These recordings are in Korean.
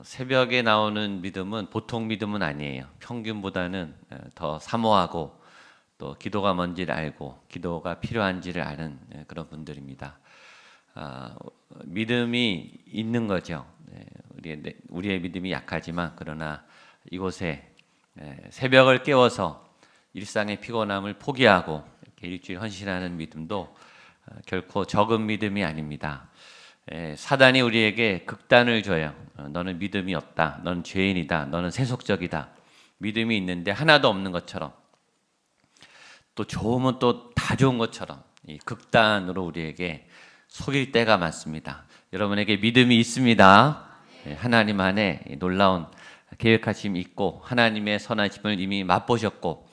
어, 새벽에 나오는 믿음은 보통 믿음은 아니에요. 평균보다는 어, 더 사모하고 또 기도가 뭔지를 알고 기도가 필요한지를 아는 예, 그런 분들입니다. 아, 믿음이 있는 거죠. 네, 우리의, 내- 우리의 믿음이 약하지만 그러나 이곳에 예, 새벽을 깨워서 일상의 피곤함을 포기하고 일주일 헌신하는 믿음도 어, 결코 적은 믿음이 아닙니다. 에, 사단이 우리에게 극단을 줘요. 어, 너는 믿음이 없다. 너는 죄인이다. 너는 세속적이다. 믿음이 있는데 하나도 없는 것처럼 또 좋으면 또 다 좋은 것처럼 이 극단으로 우리에게 속일 때가 많습니다. 여러분에게 믿음이 있습니다. 예, 하나님 안에 이 놀라운 계획하심이 있고 하나님의 선하심을 이미 맛보셨고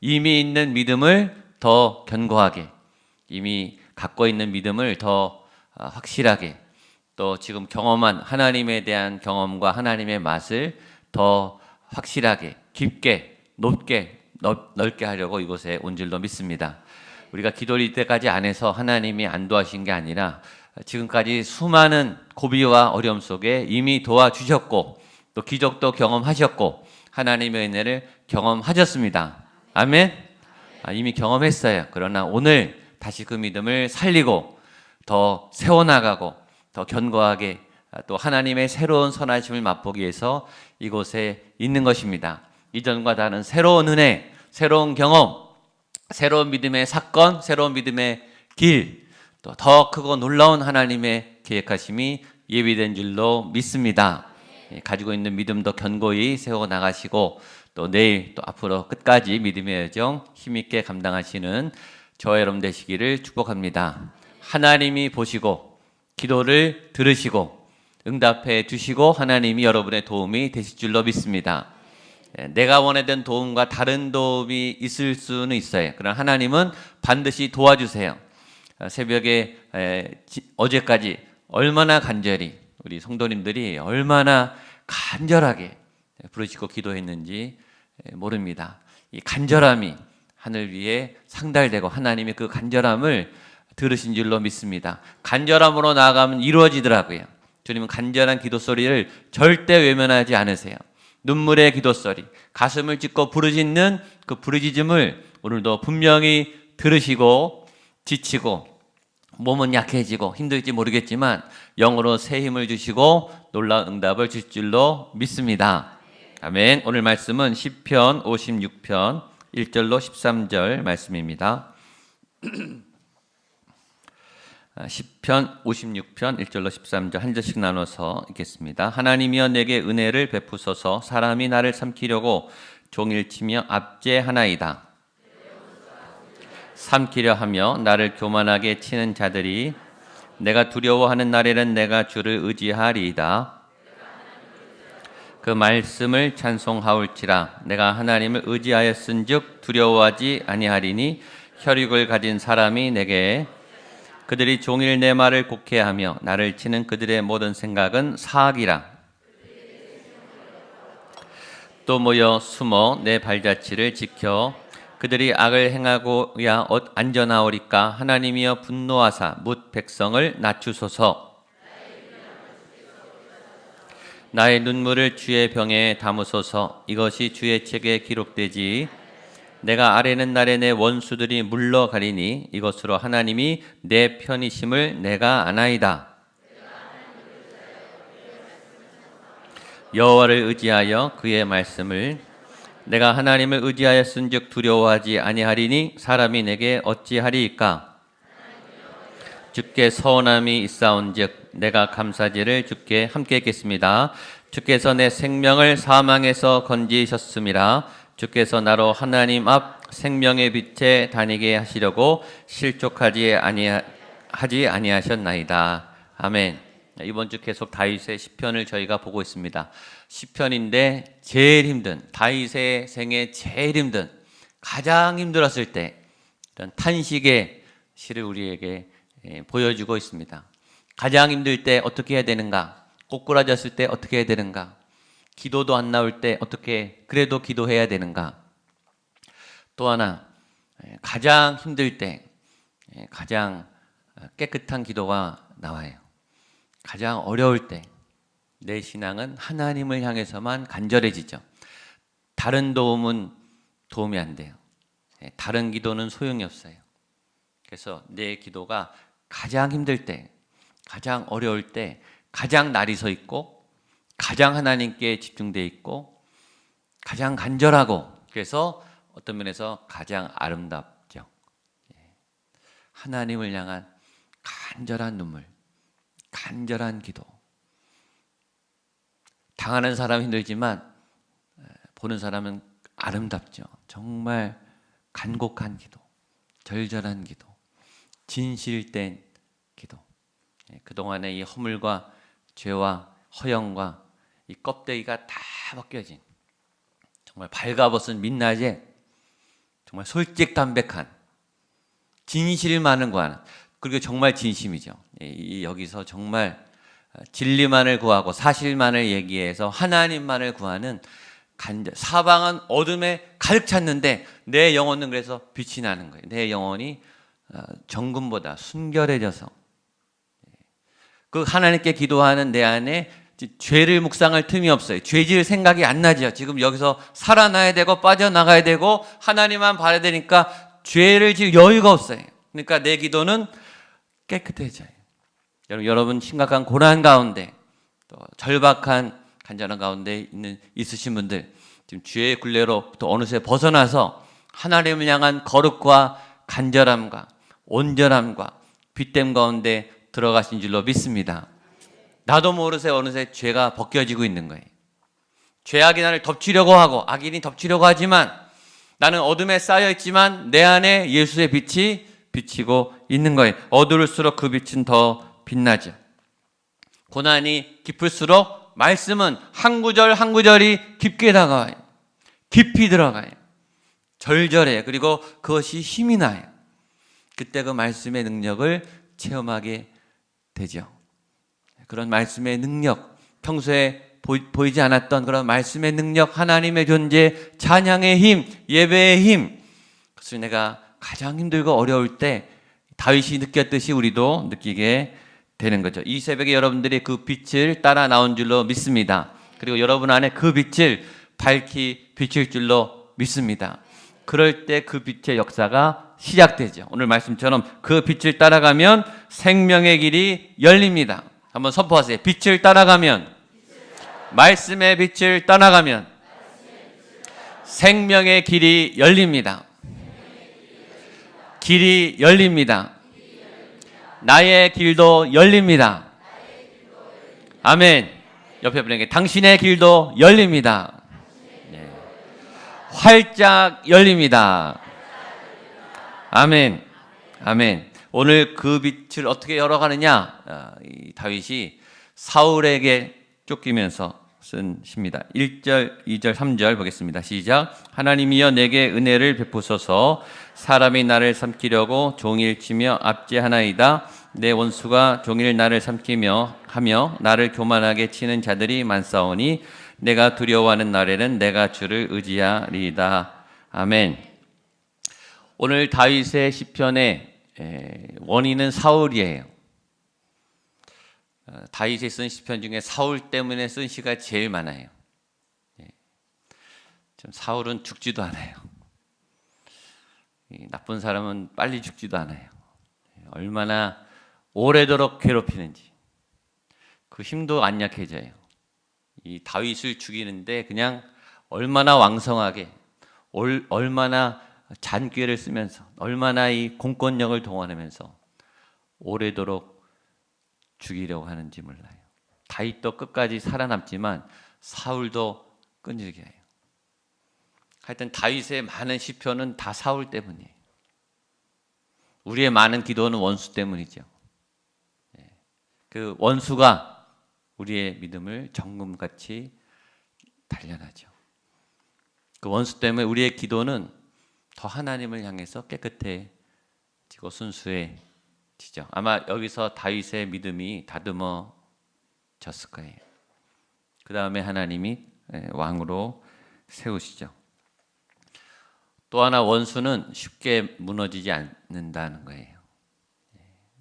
이미 있는 믿음을 더 견고하게 이미 갖고 있는 믿음을 더 아, 확실하게 또 지금 경험한 하나님에 대한 경험과 하나님의 맛을 더 확실하게 깊게 높게 넓, 넓게 하려고 이곳에 온 줄로 믿습니다. 우리가 기도를 이때까지 안 해서 하나님이 안 도와주신 게 아니라 지금까지 수많은 고비와 어려움 속에 이미 도와주셨고 또 기적도 경험하셨고 하나님의 은혜를 경험하셨습니다. 아멘. 아, 이미 경험했어요. 그러나 오늘 다시 그 믿음을 살리고 더 세워나가고 더 견고하게 아, 또 하나님의 새로운 선하심을 맛보기 위해서 이곳에 있는 것입니다. 이전과 다른 새로운 은혜, 새로운 경험, 새로운 믿음의 사건, 새로운 믿음의 길, 또 더 크고 놀라운 하나님의 계획하심이 예비된 줄로 믿습니다. 예, 가지고 있는 믿음도 견고히 세워 나가시고 또 내일 또 앞으로 끝까지 믿음의 여정 힘있게 감당하시는 저 여러분 되시기를 축복합니다. 하나님이 보시고 기도를 들으시고 응답해 주시고 하나님이 여러분의 도움이 되실 줄로 믿습니다. 예, 내가 원하던 도움과 다른 도움이 있을 수는 있어요. 그러나 하나님은 반드시 도와주세요. 어, 새벽에 어제까지 얼마나 간절히 우리 성도님들이 얼마나 간절하게 부르시고 기도했는지 에, 모릅니다. 이 간절함이 하늘 위에 상달되고 하나님이 그 간절함을 들으신 줄로 믿습니다. 간절함으로 나아가면 이루어지더라고요. 주님은 간절한 기도 소리를 절대 외면하지 않으세요. 눈물의 기도 소리, 가슴을 찢고 부르짖는 그 부르짖음을 오늘도 분명히 들으시고 지치고 몸은 약해지고 힘들지 모르겠지만 영으로 새 힘을 주시고 놀라운 응답을 주실 줄로 믿습니다. 아멘. 오늘 말씀은 시편 56편 1절로 13절 말씀입니다. 아, 시편 56편 1절로 13절 한 절씩 나눠서 읽겠습니다. 하나님이여 내게 은혜를 베푸소서 사람이 나를 삼키려고 종일 치며 압제하나이다. 삼키려 하며 나를 교만하게 치는 자들이 내가 두려워하는 날에는 내가 주를 의지하리이다. 그 말씀을 찬송하올지라 내가 하나님을 의지하였은즉 두려워하지 아니하리니 혈육을 가진 사람이 내게 그들이 종일 내 말을 곡해하며 나를 치는 그들의 모든 생각은 사악이라. 또 모여 숨어 내 발자취를 지켜 그들이 악을 행하고야 엇 안전하오리까? 하나님이여 분노하사 묻 백성을 낮추소서. 나의 눈물을 주의 병에 담으소서. 이것이 주의 책에 기록되지 내가 아래는 날에 내 원수들이 물러가리니 이것으로 하나님이 내 편이심을 내가 아나이다. 여호와를 의지하여 그의 말씀을 내가 하나님을 의지하였은즉 두려워하지 아니하리니 사람이 내게 어찌하리이까? 주께 서원함이 있사온즉 내가 감사제를 주께 함께 했겠습니다. 주께서 내 생명을 사망에서 건지셨음이라 주께서 나로 하나님 앞 생명의 빛에 다니게 하시려고 실족하지 아니하, 하지 아니하셨나이다. 아멘. 이번 주 계속 다윗의 시편을 저희가 보고 있습니다. 시편인데 제일 힘든 다윗의 생애 제일 힘든 가장 힘들었을 때 이런 탄식의 시를 우리에게 예, 보여주고 있습니다. 가장 힘들 때 어떻게 해야 되는가? 꼬꾸라졌을 때 어떻게 해야 되는가? 기도도 안 나올 때 어떻게 그래도 기도해야 되는가? 또 하나 예, 가장 힘들 때 예, 가장 깨끗한 기도가 나와요. 가장 어려울 때 내 신앙은 하나님을 향해서만 간절해지죠. 다른 도움은 도움이 안 돼요. 예, 다른 기도는 소용이 없어요. 그래서 내 기도가 가장 힘들 때, 가장 어려울 때, 가장 날이 서 있고, 가장 하나님께 집중돼 있고, 가장 간절하고, 그래서 어떤 면에서 가장 아름답죠. 예. 하나님을 향한 간절한 눈물, 간절한 기도. 당하는 사람은 힘들지만 보는 사람은 아름답죠. 정말 간곡한 기도, 절절한 기도, 진실된 기도. 예, 그동안의 이 허물과 죄와 허영과 이 껍데기가 다 벗겨진 정말 발가벗은 민낯에 정말 솔직담백한 진실만을 구하는 그리고 정말 진심이죠. 예, 이 여기서 정말 진리만을 구하고 사실만을 얘기해서 하나님만을 구하는 사방은 어둠에 가득 찼는데 내 영혼은 그래서 빛이 나는 거예요. 내 영혼이 어, 정금보다 순결해져서 그 하나님께 기도하는 내 안에 죄를 묵상할 틈이 없어요. 죄질 생각이 안 나죠. 지금 여기서 살아나야 되고 빠져나가야 되고 하나님만 바라야 되니까 죄를 질 여유가 없어요. 그러니까 내 기도는 깨끗해져요. 여러분, 여러분 심각한 고난 가운데 또 절박한 간절한 가운데 있는 있으신 분들 지금 죄의 굴레로부터 어느새 벗어나서 하나님을 향한 거룩과 간절함과 온전함과 빛됨 가운데 들어가신 줄로 믿습니다. 나도 모르세 어느새 죄가 벗겨지고 있는 거예요. 죄악이 나를 덮치려고 하고 악인이 덮치려고 하지만 나는 어둠에 쌓여 있지만 내 안에 예수의 빛이 비치고 있는 거예요. 어두울수록 그 빛은 더 빛나죠. 고난이 깊을수록 말씀은 한 구절 한 구절이 깊게 다가와요. 깊이 들어가요. 절절해요. 그리고 그것이 힘이 나요. 그때 그 말씀의 능력을 체험하게 되죠. 그런 말씀의 능력, 평소에 보이지 않았던 그런 말씀의 능력, 하나님의 존재, 찬양의 힘, 예배의 힘. 그것을 내가 가장 힘들고 어려울 때 다윗이 느꼈듯이 우리도 느끼게 되는 거죠. 이 새벽에 여러분들이 그 빛을 따라 나온 줄로 믿습니다. 그리고 여러분 안에 그 빛을 밝히 비칠 줄로 믿습니다. 그럴 때 그 빛의 역사가 시작되죠. 오늘 말씀처럼 그 빛을 따라가면 생명의 길이 열립니다. 한번 선포하세요. 빛을 따라가면 말씀의 빛을 떠나가면 생명의 길이 열립니다. 길이 열립니다. 나의 길도 열립니다. 아멘. 옆에 분에게 당신의 길도 열립니다. 네. 활짝 열립니다. 아멘. 아멘. 오늘 그 빛을 어떻게 열어가느냐? 아, 이 다윗이 사울에게 쫓기면서 쓴 시입니다. 1절, 2절, 3절 보겠습니다. 시작. 하나님이여 내게 은혜를 베푸소서 사람이 나를 삼키려고 종일 치며 압제하나이다. 내 원수가 종일 나를 삼키며 하며 나를 교만하게 치는 자들이 많사오니 내가 두려워하는 날에는 내가 주를 의지하리이다. 아멘. 오늘 다윗의 시편의 원인은 사울이에요. 어, 다윗이 쓴 시편 중에 사울 때문에 쓴 시가 제일 많아요. 예. 좀 사울은 죽지도 않아요. 나쁜 사람은 빨리 죽지도 않아요. 예, 얼마나 오래도록 괴롭히는지 그 힘도 안 약해져요. 이 다윗을 죽이는데 그냥 얼마나 왕성하게 얼마나 잔꾀를 쓰면서 얼마나 이 공권력을 동원하면서 오래도록 죽이려고 하는지 몰라요. 다윗도 끝까지 살아남지만 사울도 끈질겨요. 하여튼 다윗의 많은 시편은 다 사울 때문이에요. 우리의 많은 기도는 원수 때문이죠. 예. 그 원수가 우리의 믿음을 정금같이 단련하죠. 그 원수 때문에 우리의 기도는 더 하나님을 향해서 깨끗해지고 순수해 지죠. 아마 여기서 다윗의 믿음이 다듬어졌을 거예요. 그 다음에 하나님이 예, 왕으로 세우시죠. 또 하나 원수는 쉽게 무너지지 않는다는 거예요.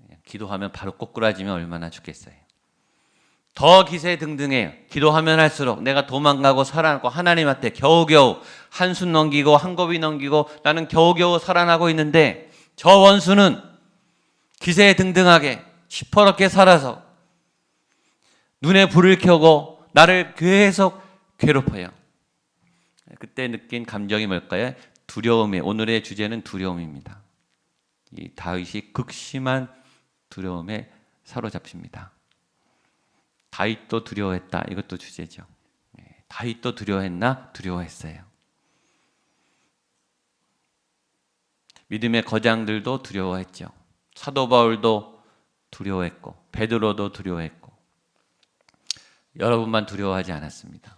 예, 기도하면 바로 꼬꾸라지면 얼마나 좋겠어요. 더 기세 등등해요. 기도하면 할수록 내가 도망가고 살아남고 하나님한테 겨우겨우 한숨 넘기고 한 고비 넘기고 나는 겨우겨우 살아나고 있는데 저 원수는 기세 등등하게 시퍼렇게 살아서 눈에 불을 켜고 나를 계속 괴롭혀요. 그때 느낀 감정이 뭘까요? 두려움이 오늘의 주제는 두려움입니다. 이 다윗이 극심한 두려움에 사로잡힙니다. 다윗도 두려워했다. 이것도 주제죠. 예, 다윗도 두려워했나? 두려워했어요. 믿음의 거장들도 두려워했죠. 사도 바울도 두려워했고 베드로도 두려워했고 여러분만 두려워하지 않았습니다.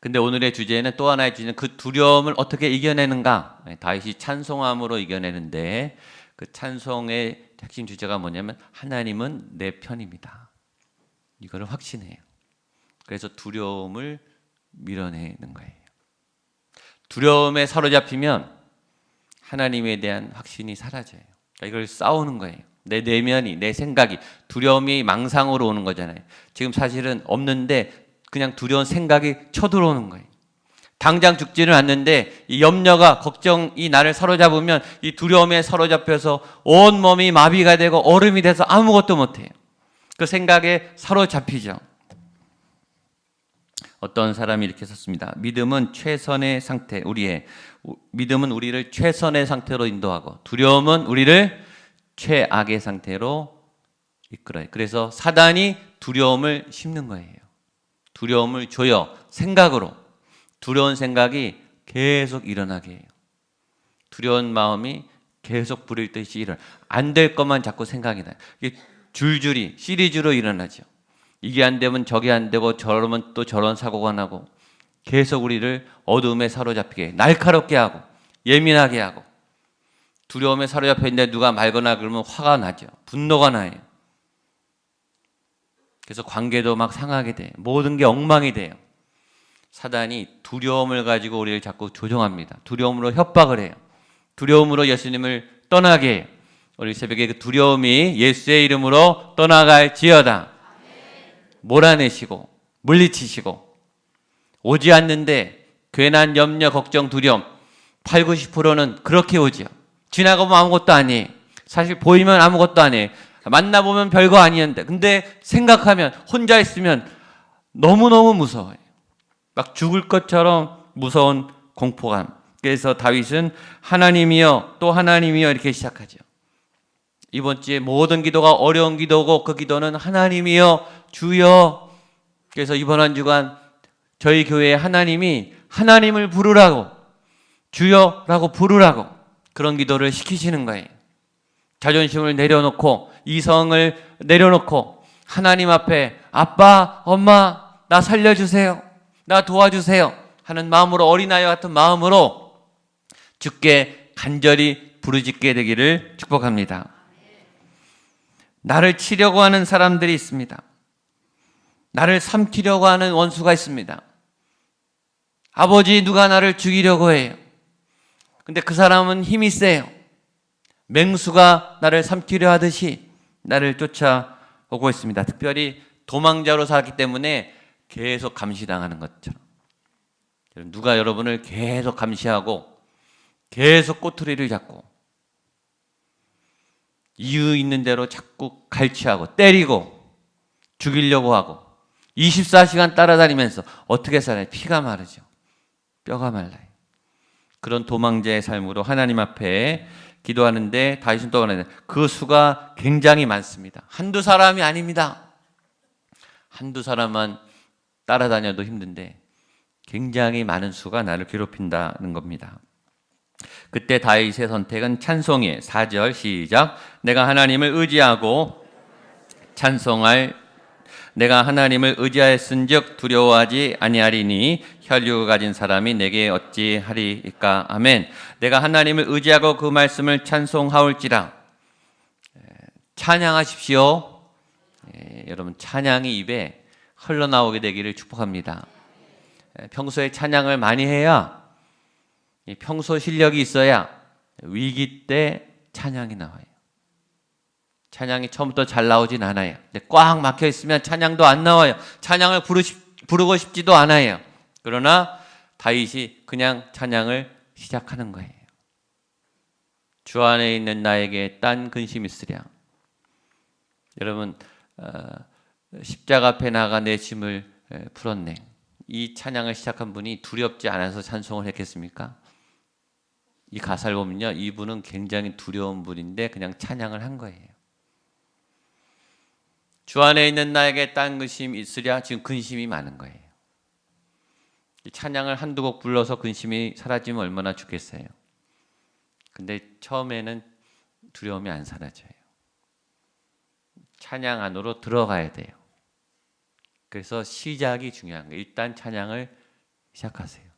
근데 오늘의 주제는 또 하나의 주제는 그 두려움을 어떻게 이겨내는가? 예, 다윗이 찬송함으로 이겨내는데 그 찬송의 핵심 주제가 뭐냐면 하나님은 내 편입니다. 이거를 확신해요. 그래서 두려움을 밀어내는 거예요. 두려움에 사로잡히면 하나님에 대한 확신이 사라져요. 그러니까 이걸 싸우는 거예요. 내 내면이, 내 생각이 두려움이 망상으로 오는 거잖아요. 지금 사실은 없는데 그냥 두려운 생각이 쳐들어오는 거예요. 당장 죽지는 않는데 이 염려가 걱정이 나를 사로잡으면 이 두려움에 사로잡혀서 온 몸이 마비가 되고 얼음이 돼서 아무것도 못해요. 그 생각에 사로잡히죠. 어떤 사람이 이렇게 썼습니다. 믿음은 최선의 상태, 우리의 믿음은 우리를 최선의 상태로 인도하고 두려움은 우리를 최악의 상태로 이끌어요. 그래서 사단이 두려움을 심는 거예요. 두려움을 줘요. 생각으로. 두려운 생각이 계속 일어나게 해요. 두려운 마음이 계속 부릴 듯이 일어나. 안될 것만 자꾸 생각이 나요. 줄줄이 시리즈로 일어나죠. 이게 안 되면 저게 안 되고 저러면 또 저런 사고가 나고 계속 우리를 어둠에 사로잡히게 날카롭게 하고 예민하게 하고 두려움에 사로잡혀 있는데 누가 말거나 그러면 화가 나죠. 분노가 나요. 그래서 관계도 막 상하게 돼. 모든 게 엉망이 돼요. 사단이 두려움을 가지고 우리를 자꾸 조종합니다. 두려움으로 협박을 해요. 두려움으로 예수님을 떠나게 해요. 우리 새벽에 그 두려움이 예수의 이름으로 떠나갈지어다. 몰아내시고 물리치시고 오지 않는데 괜한 염려, 걱정, 두려움 8, 90%는 그렇게 오지요. 지나가면 아무것도 아니에요. 사실 보이면 아무것도 아니에요. 만나보면 별거 아니었는데 근데 생각하면 혼자 있으면 너무너무 무서워요. 막 죽을 것처럼 무서운 공포감. 그래서 다윗은 하나님이여 또 하나님이여 이렇게 시작하죠. 이번 주에 모든 기도가 어려운 기도고 그 기도는 하나님이여 주여. 그래서 이번 한 주간 저희 교회에 하나님이 하나님을 부르라고 주여라고 부르라고 그런 기도를 시키시는 거예요. 자존심을 내려놓고 이성을 내려놓고 하나님 앞에 아빠, 엄마 나 살려주세요. 나 도와주세요. 하는 마음으로 어린아이 같은 마음으로 주께 간절히 부르짖게 되기를 축복합니다. 나를 치려고 하는 사람들이 있습니다. 나를 삼키려고 하는 원수가 있습니다. 아버지 누가 나를 죽이려고 해요. 근데 그 사람은 힘이 세요. 맹수가 나를 삼키려 하듯이 나를 쫓아오고 있습니다. 특별히 도망자로 살았기 때문에 계속 감시당하는 것처럼. 누가 여러분을 계속 감시하고 계속 꼬투리를 잡고 이유 있는 대로 자꾸 갈취하고 때리고 죽이려고 하고 24시간 따라다니면서 어떻게 살아요? 피가 마르죠. 뼈가 말라요. 그런 도망자의 삶으로 하나님 앞에 기도하는데 다윗은 또 하나 그 수가 굉장히 많습니다. 한두 사람이 아닙니다. 한두 사람만 따라다녀도 힘든데 굉장히 많은 수가 나를 괴롭힌다는 겁니다. 그때 다윗의 선택은 찬송의 4절 시작 내가 하나님을 의지하고 찬송할 내가 하나님을 의지하였은즉 두려워하지 아니하리니 혈육을 가진 사람이 내게 어찌하리까 아멘. 내가 하나님을 의지하고 그 말씀을 찬송하올지라 찬양하십시오. 예, 여러분 찬양이 입에 흘러나오게 되기를 축복합니다. 평소에 찬양을 많이 해야 평소 실력이 있어야 위기 때 찬양이 나와요. 찬양이 처음부터 잘 나오진 않아요. 근데 꽉 막혀 있으면 찬양도 안 나와요. 찬양을 부르시, 부르고 싶지도 않아요. 그러나 다윗이 그냥 찬양을 시작하는 거예요. 주 안에 있는 나에게 딴 근심 있으랴. 여러분 어, 십자가 앞에 나가 내 짐을 에, 풀었네. 이 찬양을 시작한 분이 두렵지 않아서 찬송을 했겠습니까? 이 가사를 보면요, 이분은 굉장히 두려운 분인데 그냥 찬양을 한 거예요. 주 안에 있는 나에게 딴 근심 있으랴 지금 근심이 많은 거예요. 이 찬양을 한두 곡 불러서 근심이 사라지면 얼마나 좋겠어요. 근데 처음에는 두려움이 안 사라져요. 찬양 안으로 들어가야 돼요. 그래서 시작이 중요한 거예요. 일단 찬양을 시작하세요.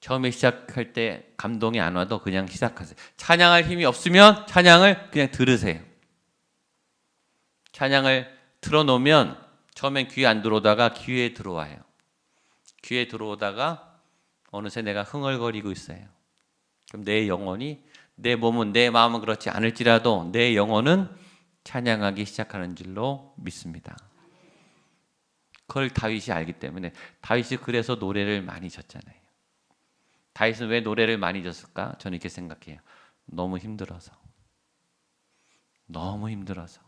처음에 시작할 때 감동이 안 와도 그냥 시작하세요. 찬양할 힘이 없으면 찬양을 그냥 들으세요. 찬양을 틀어놓으면 처음엔 귀에 안 들어오다가 귀에 들어와요. 귀에 들어오다가 어느새 내가 흥얼거리고 있어요. 그럼 내 영혼이 내 몸은 내 마음은 그렇지 않을지라도 내 영혼은 찬양하기 시작하는 줄로 믿습니다. 그걸 다윗이 알기 때문에 다윗이 그래서 노래를 많이 졌잖아요. 다윗은 왜 노래를 많이 졌을까? 저는 이렇게 생각해요. 너무 힘들어서. 너무 힘들어서.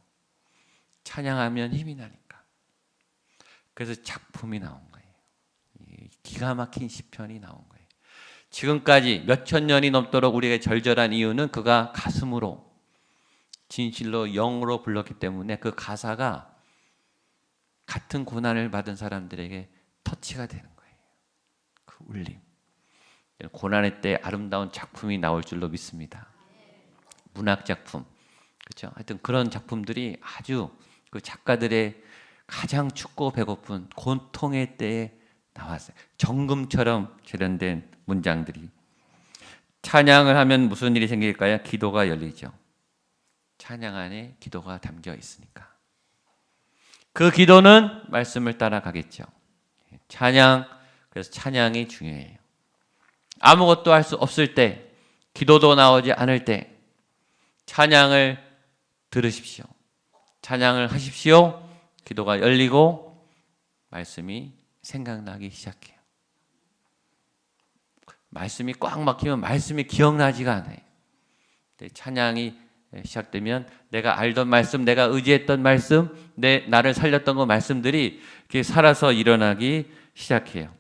찬양하면 힘이 나니까. 그래서 작품이 나온 거예요. 기가 막힌 시편이 나온 거예요. 지금까지 몇천 년이 넘도록 우리가 절절한 이유는 그가 가슴으로 진실로 영으로 불렀기 때문에 그 가사가 같은 고난을 받은 사람들에게 터치가 되는 거예요. 그 울림. 고난의 때 아름다운 작품이 나올 줄로 믿습니다. 문학 작품. 그렇죠? 하여튼 그런 작품들이 아주 그 작가들의 가장 춥고 배고픈 고통의 때에 나왔어요. 정금처럼 재련된 문장들이. 찬양을 하면 무슨 일이 생길까요? 기도가 열리죠. 찬양 안에 기도가 담겨 있으니까. 그 기도는 말씀을 따라가겠죠. 찬양, 그래서 찬양이 중요해요. 아무것도 할 수 없을 때, 기도도 나오지 않을 때, 찬양을 들으십시오. 찬양을 하십시오. 기도가 열리고, 말씀이 생각나기 시작해요. 말씀이 꽉 막히면 말씀이 기억나지가 않아요. 찬양이 시작되면 내가 알던 말씀, 내가 의지했던 말씀, 내 나를 살렸던 그 말씀들이 이렇게 살아서 일어나기 시작해요.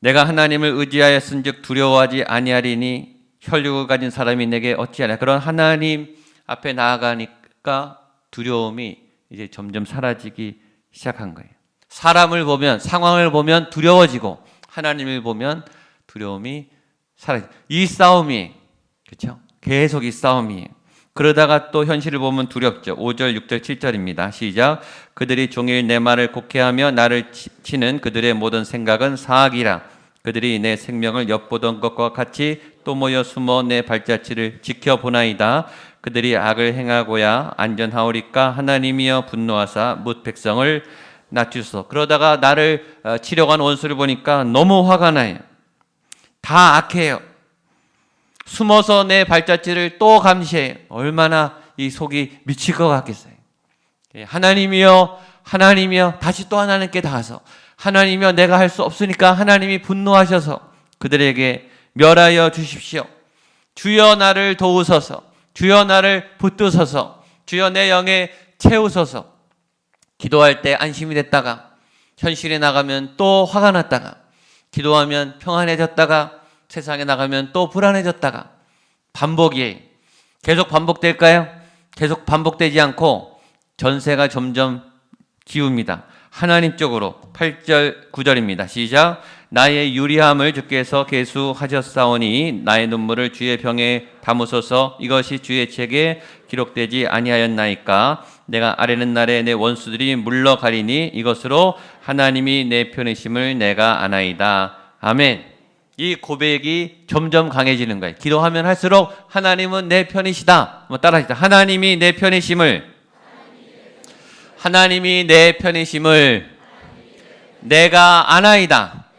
내가 하나님을 의지하였은즉 두려워하지 아니하리니 혈육을 가진 사람이 내게 어찌하냐 그런 하나님 앞에 나아가니까 두려움이 이제 점점 사라지기 시작한 거예요. 사람을 보면 상황을 보면 두려워지고 하나님을 보면 두려움이 사라지. 이 싸움이 그렇죠? 계속 이 싸움이에요. 그러다가 또 현실을 보면 두렵죠. 5절, 6절, 7절입니다. 시작. 그들이 종일 내 말을 곡해하며 나를 치는 그들의 모든 생각은 사악이라. 그들이 내 생명을 엿보던 것과 같이 또 모여 숨어 내 발자취를 지켜보나이다. 그들이 악을 행하고야 안전하오리까 하나님이여 분노하사 뭇 백성을 낮추소. 그러다가 나를 어, 치려간 원수를 보니까 너무 화가 나요. 다 악해요. 숨어서 내 발자취를 또 감시해. 얼마나 이 속이 미칠 것 같겠어요. 예, 하나님이여, 하나님이여, 다시 또 하나님께 닿아서 하나님이여 내가 할 수 없으니까 하나님이 분노하셔서 그들에게 멸하여 주십시오. 주여 나를 도우소서. 주여 나를 붙드소서. 주여 내 영에 채우소서. 기도할 때 안심이 됐다가 현실에 나가면 또 화가 났다가 기도하면 평안해졌다가 세상에 나가면 또 불안해졌다가 반복이에요. 계속 반복될까요? 계속 반복되지 않고 전세가 점점 기웁니다. 하나님 쪽으로 8절 9절입니다. 시작. 나의 유리함을 주께서 계수하셨사오니 나의 눈물을 주의 병에 담으소서 이것이 주의 책에 기록되지 아니하였나이까 내가 아래는 날에 내 원수들이 물러가리니 이것으로 하나님이 내 편이심을 내가 아나이다. 아멘. 이 고백이 점점 강해지는 거예요. 기도하면 할수록 하나님은 내 편이시다. 뭐 따라하시다. 하나님이 내 편이심을 하나님이 내 편이심을 내가 아나이다.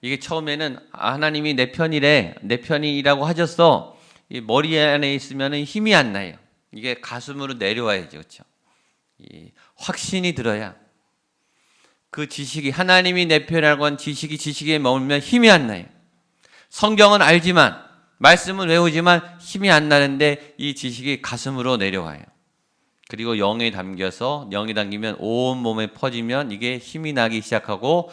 이게 처음에는 하나님이 내 편이래, 내 편이라고 하셨어. 이 머리 안에 있으면 힘이 안 나요. 이게 가슴으로 내려와야죠, 그렇죠? 이 확신이 들어야 그 지식이 하나님이 내 편이라고 한 지식이 지식에 머물면 힘이 안 나요. 성경은 알지만 말씀은 외우지만 힘이 안 나는데 이 지식이 가슴으로 내려와요. 그리고 영에 담겨서 영이 담기면 온 몸에 퍼지면 이게 힘이 나기 시작하고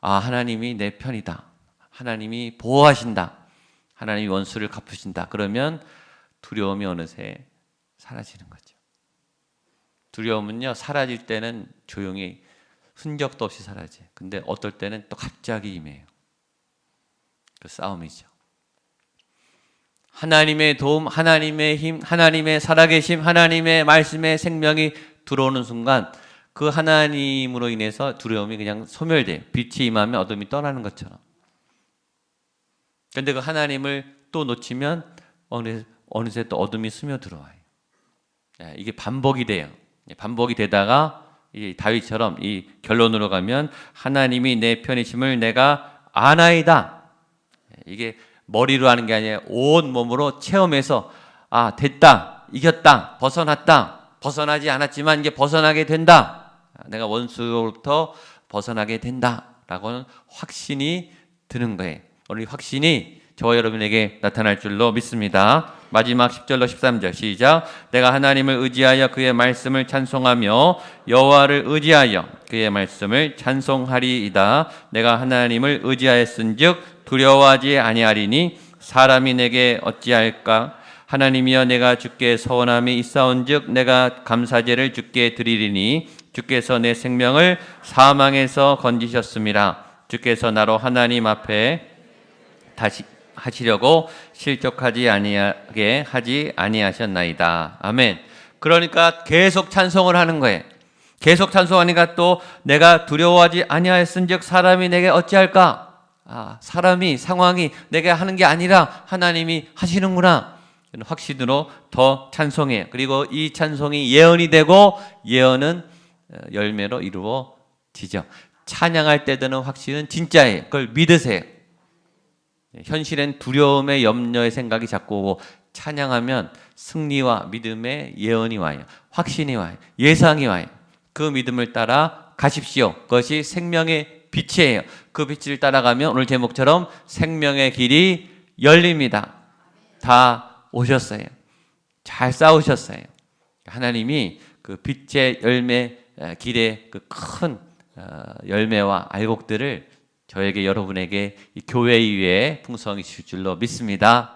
아 하나님이 내 편이다. 하나님이 보호하신다. 하나님이 원수를 갚으신다. 그러면 두려움이 어느새 사라지는 거죠. 두려움은요 사라질 때는 조용히 흔적도 없이 사라져. 근데 어떨 때는 또 갑자기 임해요. 그 싸움이죠. 하나님의 도움, 하나님의 힘, 하나님의 살아계심, 하나님의 말씀의 생명이 들어오는 순간 그 하나님으로 인해서 두려움이 그냥 소멸돼요. 빛이 임하면 어둠이 떠나는 것처럼. 근데 그 하나님을 또 놓치면 어느, 어느새 또 어둠이 스며들어와요. 예, 이게 반복이 돼요. 예, 반복이 되다가 이 다윗처럼 이 결론으로 가면 하나님이 내 편이심을 내가 아나이다. 예, 이게 머리로 하는 게 아니라 온 몸으로 체험해서 아 됐다 이겼다 벗어났다. 벗어나지 않았지만 이제 벗어나게 된다. 내가 원수로부터 벗어나게 된다라고는 확신이 드는 거예요. 오늘 이 확신이 저와 여러분에게 나타날 줄로 믿습니다 마지막 10절로 13절 시작. 내가 하나님을 의지하여 그의 말씀을 찬송하며 여호와를 의지하여 그의 말씀을 찬송하리이다. 내가 하나님을 의지하였은즉 두려워하지 아니하리니 사람이 내게 어찌할까? 하나님이여 내가 주께 서원함이 있사온즉 내가 감사제를 주께 드리리니 주께서 내 생명을 사망에서 건지셨습니다. 주께서 나로 하나님 앞에 다시 하시려고 실족하지 아니하게 하지 아니하셨나이다 아멘 그러니까 계속 찬송을 하는 거예요 계속 찬송하니까 또 내가 두려워하지 아니하였은즉 사람이 내게 어찌할까 아, 사람이 상황이 내가 하는 게 아니라 하나님이 하시는구나. 확신으로 더 찬송해요. 그리고 이 찬송이 예언이 되고 예언은 어, 열매로 이루어지죠. 찬양할 때 드는 확신은 진짜예요. 그걸 믿으세요. 현실엔 두려움의 염려의 생각이 자꾸 오고 찬양하면 승리와 믿음의 예언이 와요. 확신이 와요. 예상이 와요. 그 믿음을 따라 가십시오. 그것이 생명의 빛이에요. 그 빛을 따라가면 오늘 제목처럼 생명의 길이 열립니다. 다 오셨어요. 잘 싸우셨어요. 하나님이 그 빛의 열매 길의 그큰 어, 열매와 알곡들을 저에게 여러분에게 교회 위에 풍성히 주실 줄로 믿습니다.